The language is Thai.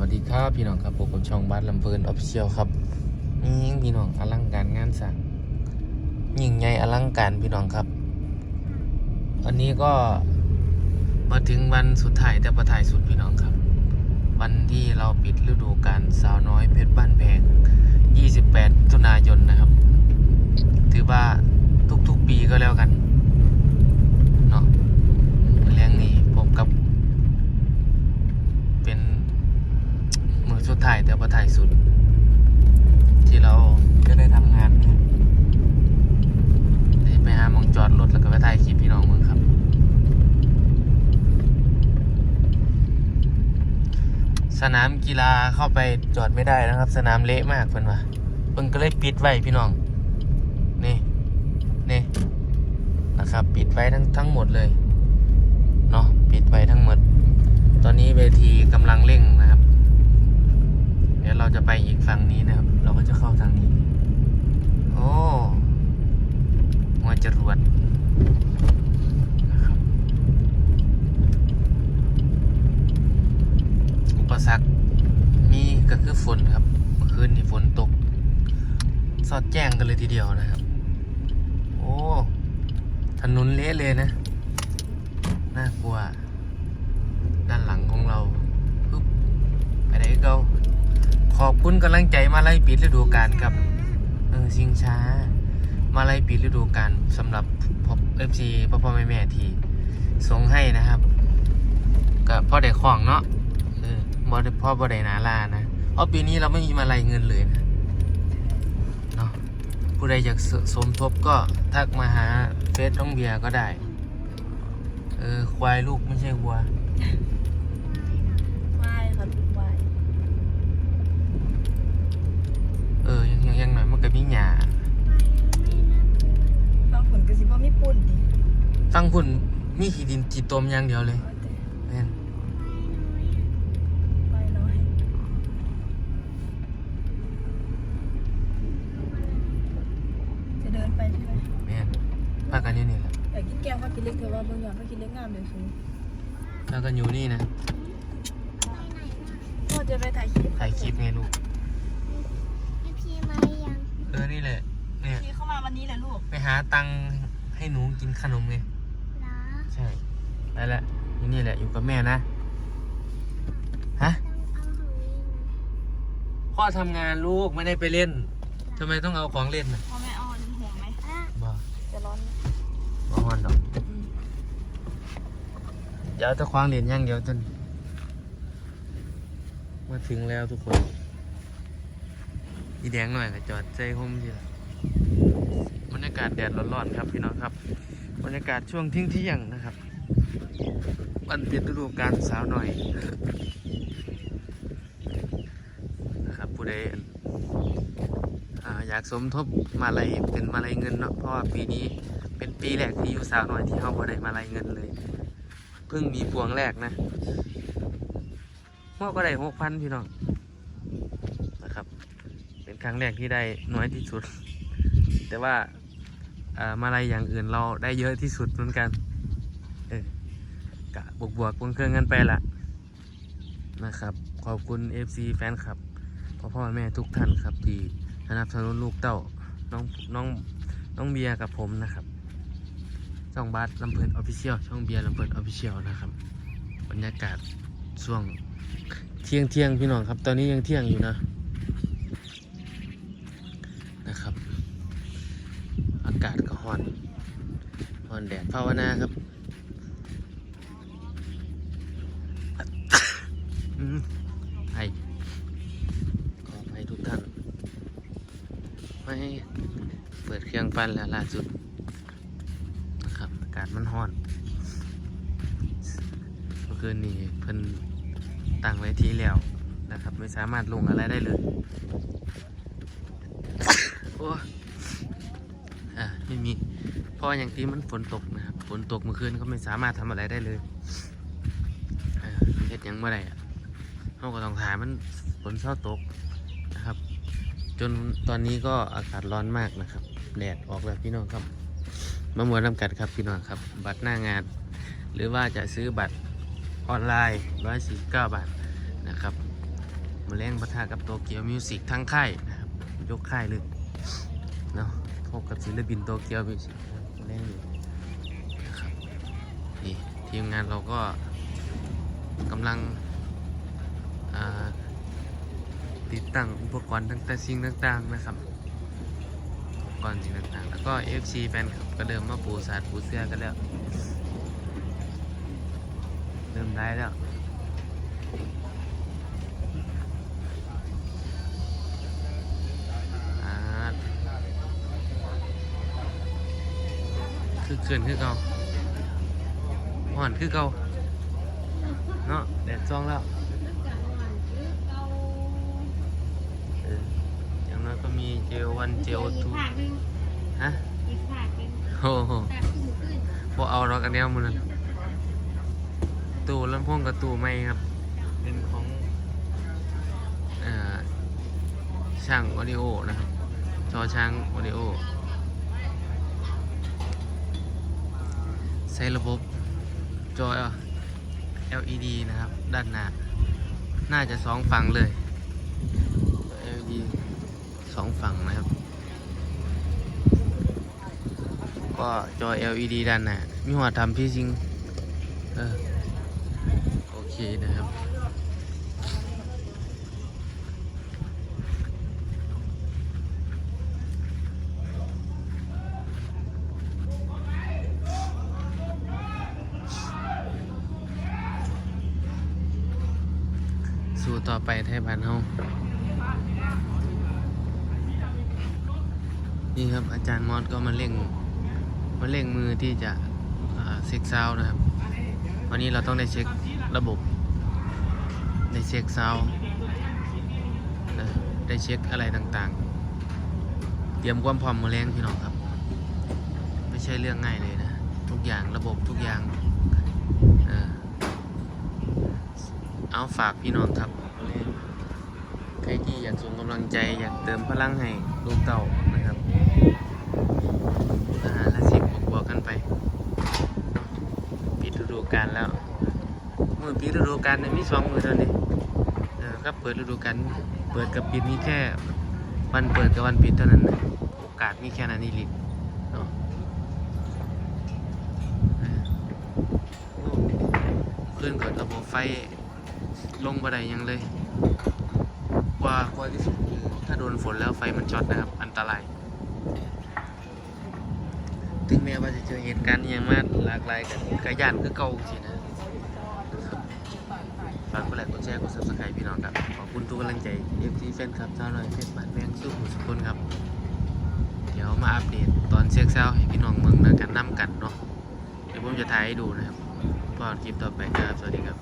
วัสดีครับพี่น้องครับผมกับช่องบ้านลำเพลินออฟเชียลครับนี่พี่น้องอลังการงานสร้างยิ่งใหญ่อลังการพี่น้องครับ อันนี้ก็มาถึงวันสุดท้ายแต่ประถ่ายสุดพี่น้องครับ วันที่เราปิดฤดูกาลสาวน้อยเพชรบ้านแพง 28มิถุนายนนะครับ ถือว่าทุกๆปีก็แล้วกันเนาะเลี้ยงนี้ผมกับ เป็น มือสุดท้ายแต่ว่าถ่ายสุด ที่เราจะได้ทำงานนะได้ไปหามองจอดรถแล้วก็ไปถ่ายคลิปพี่น้องมึงครับ สนามกีฬาเข้าไปจอดไม่ได้นะครับ สนามเละมากเพิ่อนว่าเพิ่นก็เลยปิดไว้พี่น้อง นี่นี่นะครับ ปิดไว้ทั้งทั้งหมดเลยเนาะปิดไว้ทั้งหมด ตอนนี้เวทีกำลังเร่งนะครับ จะไปอีกฝั่งนี้นะครับ เราก็จะเข้าทางนี้ โอ้หัวจรวดนะครับอุปสรรคมีก็คือฝนครับเมื่อคืนนี่ฝนตก สอดแจ้งกันเลยทีเดียวนะครับ โอ้ ถนนเละเลยนะ น่ากลัว ด้านหลังของเราปึ๊บไปไหนก็ ขอบคุณกำลังใจมาไล่ปิดฤดูกาลครับเออชิงช้า มาไล่ปิดฤดูกาลสำหรับพบเอฟซีพ่อพ่อแม่แม่ที่ส่งให้นะครับก็พ่อได้ของเนาะเออบ่ได้พ่อบ่ได้หนาลานะเอาปีนี้เราไม่มีมาไล่เงินเลยนะเนาะผู้ใดอยากสสมทบก็ทักมาหาเฟซน้องเบียร์ก็ได้ เออควายลูกไม่ใช่วัวายค่ะลูกวาย เออ ยังยังยัง หน่อยมันก็มีหยาบางผลก็สิบ่มีปุ่นดิตั้งพุ่นมีขีดินจีตมอย่างเดียวเลยแม่นวายน้อยจะเดินไปใช่ไหมแม่นพากันอยู่นี่แหละอยากกินแกงว่ากินเล็กเธอว่าบางอย่างก็กินเล็กงามเลยสูพากันอยู่นี่นะพ่อจะไปถ่ายคลิปถ่ายคลิปไงลูก พี่พีมายัง เออ นี่แหละ เนี่ย พี่เข้ามา วันนี้แหละลูก ไปหาตังค์ให้หนูกินขนมไง เหรอใช่ไปละอยู่นี่แหละอยู่กับแม่นะ ฮะ ต้องเอาของนี้นะพ่อทำงานลูกไม่ได้ไปเล่นทำไมต้องเอาของเล่นนะพ่อแม่เอาห่วงไหมอะบ่จะร้อนไหมบ่ฮอนดอกเดี๋ยวจะคว้างเหรียญอย่างเดียวจนมาถึงแล้วทุกคนอีแดงหน่อยก็จอดใจห่มทีละ บรรยากาศแดดร้อนๆครับพี่น้องครับ บรรยากาศช่วงทิ้งเที่ยงๆนะครับวันเปิดฤดูกาลสาวหน่อยนะครับผู้ใดอ่าอยากสมทบมาลัยเป็นมาลัยเงินเนาะเพราะว่าปีนี้เป็นปีแรกที่อยู่สาวหน่อยที่เขาบ่ได้มาลัยเงินเลย เพิ่งมีพวงแรกนะหัวก็ได้หกพันพี่น้องนะครับ เป็นครั้งแรกที่ได้น้อยที่สุด แต่ว่าอ่ามาลัยอย่างอื่นเราได้เยอะที่สุดเหมือนกันเออกะบวกบวกๆเครื่องกันไปละนะครับ ขอบคุณ FC แฟนคลับพ่อพ่อแม่ทุกท่านครับที่สนับสนุนลูกเต้าน้องน้องน้องเบียร์กับผมนะครับช่องบัสลำเพลินออฟฟิเชียลช่องเบียร์ลำเพลินออฟฟิเชียลนะครับ บรรยากาศช่วงเที่ยงเที่ยงพี่น้องครับ ตอนนี้ยังเที่ยงอยู่นะนะครับ อากาศก็ฮ้อนฮ้อนแดดภาวนาครับไอขอไปทุกท่าน ไม่เปิดเครื่องฟันแล้วล่าสุดนะครับอากาศมันฮ้อนเมื่อคืนนี้เพิ่นตั้งไว้ที่แล้วนะครับ ไม่สามารถลงอะไรได้เลย โอ้ ไม่มี เพราะอย่างที่มันฝนตกนะครับ ฝนตกเมื่อคืนก็ไม่สามารถทำอะไรได้เลยเฮ็ดยังเมื่อไรอะเขาก็ต้องถามมันฝนเศร้าตกนะครับ จนตอนนี้ก็อากาศร้อนมากนะครับ แดดออกแล้วพี่น้องครับ มามวนน้ำกัดครับพี่น้องครับ บัตรหน้างาน หรือว่าจะซื้อบัตรออนไลน์149บาทนะครับมาแรงประทะกับโตเกียวมิวสิกทั้งค่ายนะครับ ยกค่ายเลยเนาะ พบกับศิลปินโตเกียวมิวสิกมาแรงอยู่นะครับนี่ทีมงานเราก็กำลังติดตั้งอุปกรณ์ต่างๆสิ่งต่างๆนะครับอุปกรณ์สิ่งต่างๆ แล้วก็ FC แฟนคลับก็เริ่มมาปูสาดปูเสื้อกันแล้ว เริ่มได้แล้ว คือเกินคือเก่าห่อนคือเก่าเนาะแดดจ้องแล้วอย่างน้อยก็มีเจลวันเจลทูฮะโอ้โหพอเอาเรากันแนวมือนั้นตู้ลำโพงกับตู้ไม่ครับ เป็นของอช่างออดิโอนะครับจอช้างออดิโอ ใช้ระบบจอ LED นะครับ ด้านหน้า น่าจะสองฝั่งเลย LED สองฝั่งนะครับ ก็จอ LED ด้านหน้ามีหัวทำพี่ซิง เออ โอเคนะครับ สู้ต่อไปไทยบ้านเฮานี่ครับอาจารย์มอสก็มาเร่งมาเร่งมือที่จะเช็คซาวนะครับ วันนี้เราต้องได้เช็คระบบ ได้เช็คซาวนะได้เช็คอะไรต่างๆ เตรียมความพร้อมมาแรงพี่น้องครับ ไม่ใช่เรื่องง่ายเลยนะ ทุกอย่างระบบทุกอย่างเออ เอาฝากพี่น้องครับใครที่อยากส่งกำลังใจอยากเติมพลังให้ลูกเต่านะครับอาหารละสิบบวกกันไปปิดฤดูกาลแล้วมือปิดฤดูกาลเนี่ยมีสองมือเท่านี้เออครับเปิดฤดูกาลเปิดกับปิดมีแค่วันเปิดกับวันปิดเท่านั้นนะโอกาสมีแค่นั้นนี่ลิเนาะเออโอ้ขึ้นกับระบบไฟ ลงบันไดยังเลยกว่ากว่าที่สุดคือถ้าโดนฝนแล้วไฟมันช็อตนะครับ อันตราย ถึงแม้ว่าจะเจอเหตุการณ์อย่างมากหลากหลายกันกระยานคือเก่าสินะฝากกดไลค์กดแชร์กด subscribe พี่น้องครับ ขอบคุณทุกกำลังใจ FC แฟนคลับชาวหน่อยเพชรบ้านแมงสู้ผู้สุคนครับ เดี๋ยวมาอัปเดตตอนเช็คเซลให้พี่น้องเมืองนะกันน้ำกันเนาะเดี๋ยวผมจะถ่ายให้ดูนะครับพอคลิปต่อไปครับ สวัสดีครับ